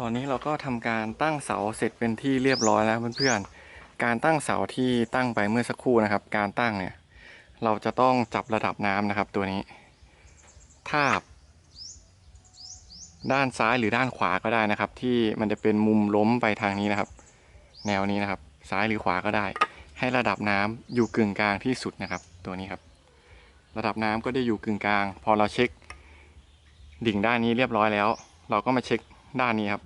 ตอนนี้เราก็ทำการตั้งเสาเสร็จเป็นที่เรียบร้อยแล้วเพื่อนๆ การตั้งเสาที่ตั้งไปเมื่อสักครู่นะครับ การตั้งเนี่ย เราจะต้องจับระดับน้ำนะครับตัวนี้ ทาบ ด้านซ้ายหรือด้านขวาก็ได้นะครับ ที่มันจะเป็นมุมล้มไปทางนี้นะครับ แนวนี้นะครับ ซ้ายหรือขวาก็ได้ ให้ระดับน้ำอยู่กึ่งกลางที่สุดนะครับ ตัวนี้ครับ ระดับน้ำก็ได้อยู่กึ่งกลาง พอเราเช็ค ดิ่งด้านนี้เรียบร้อยแล้ว เราก็มาเช็ค ด้านนี้ครับ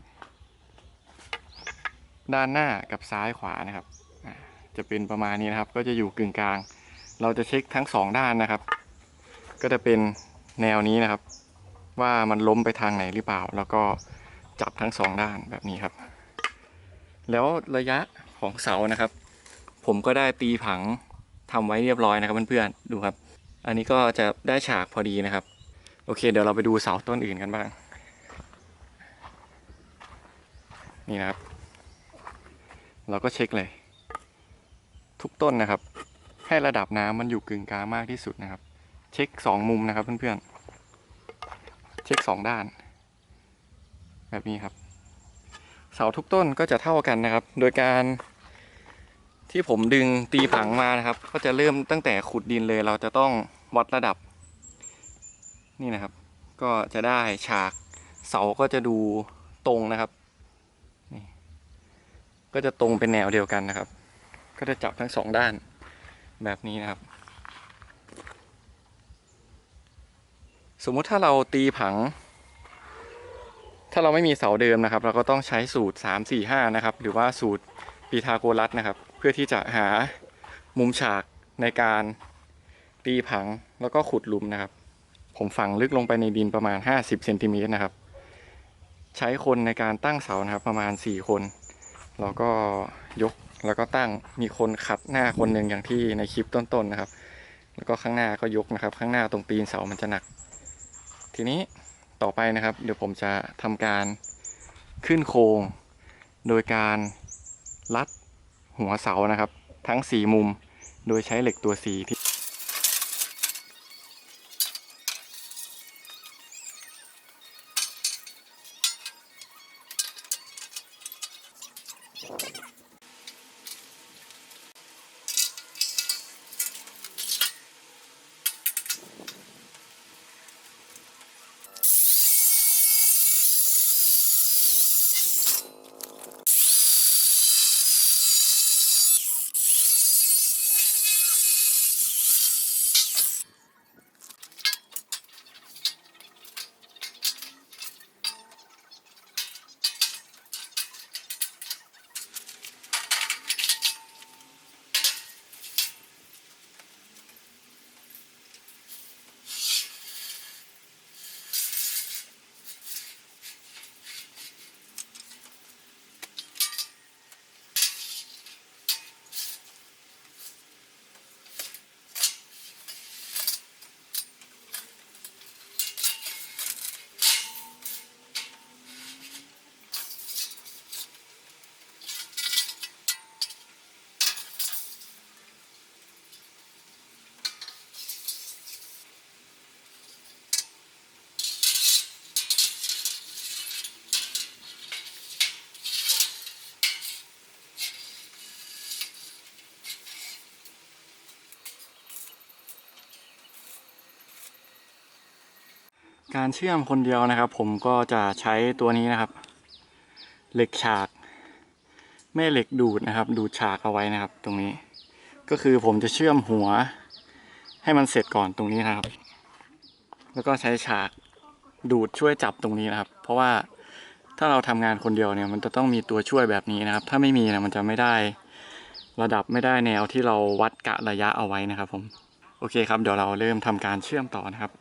ด้านหน้ากับซ้ายขวานะครับจะเป็นประมาณนี้นะครับ ก็จะอยู่กึ่งกลาง เราจะเช็คทั้งสองด้านนะครับ ก็จะเป็นแนวนี้นะครับ ว่ามันล้มไปทางไหนหรือเปล่า แล้วก็จับทั้งสองด้านแบบนี้ครับ แล้วระยะของเสานะครับ ผมก็ได้ตีผังทำไว้เรียบร้อยนะครับเพื่อนๆดูครับ อันนี้ก็จะได้ฉากพอดีนะครับ โอเค เดี๋ยวเราไปดูเสาต้นอื่นกันบ้าง นี่นะครับ เราก็เช็คเลย ทุกต้นนะครับ ให้ระดับน้ำมันอยู่กึ่งกลางมากที่สุดนะครับ เช็คสองมุมนะครับเพื่อนๆ เช็คสองด้าน แบบนี้ครับ เสาทุกต้นก็จะเท่ากันนะครับ โดยการที่ผมดึงตีผังมานะครับ ก็จะเริ่มตั้งแต่ขุดดินเลย เราจะต้องวัดระดับ นี่นะครับ ก็จะได้ฉากเสาก็จะดูตรงนะครับ ก็จะตรงเป็นแนวเดียวกันนะครับ ก็จะจับทั้งสองด้านแบบนี้นะครับ สมมุติถ้าเราตีผัง ถ้าเราไม่มีเสาเดิมนะครับ เราก็ต้องใช้สูตร 3 4 5 นะครับ หรือว่าสูตรปีทาโกรัสนะครับ เพื่อที่จะหามุมฉากในการตีผังแล้วก็ขุดหลุมนะครับ ผมฝังลึกลงไปในดินประมาณ 50เซนติเมตรนะครับ ใช้คนในการตั้งเสานะครับประมาณ 4 คน แล้วก็ยกแล้วก็ตั้งมีคนขัดหน้าคนหนึ่งอย่างที่ในคลิปต้นๆนะครับ แล้วก็ข้างหน้าก็ยกนะครับ ข้างหน้าตรงตีนเสามันจะหนัก ทีนี้ต่อไปนะครับ เดี๋ยวผมจะทำการขึ้นโครง โดยการลัดหัวเสานะครับ ทั้ง 4 มุม โดยใช้เหล็กตัวสีที่ การเชื่อมคนเดียวนะครับ ผมก็จะใช้ตัวนี้นะครับ เหล็กฉาก แม่เหล็กดูดนะครับ ดูดฉากเอาไว้นะครับ ตรงนี้ ก็คือผมจะเชื่อมหัว ให้มันเสร็จก่อนตรงนี้นะครับ แล้วก็ใช้ฉากดูดช่วยจับตรงนี้นะครับ เพราะว่าถ้าเราทำงานคนเดียวเนี่ย มันจะต้องมีตัวช่วยแบบนี้นะครับ ถ้าไม่มีนะมันจะไม่ได้ระดับไม่ได้แนวที่เราวัดกะระยะเอาไว้นะครับ ผมโอเคครับเดี๋ยวเราเริ่มทำการเชื่อมต่อนะครับ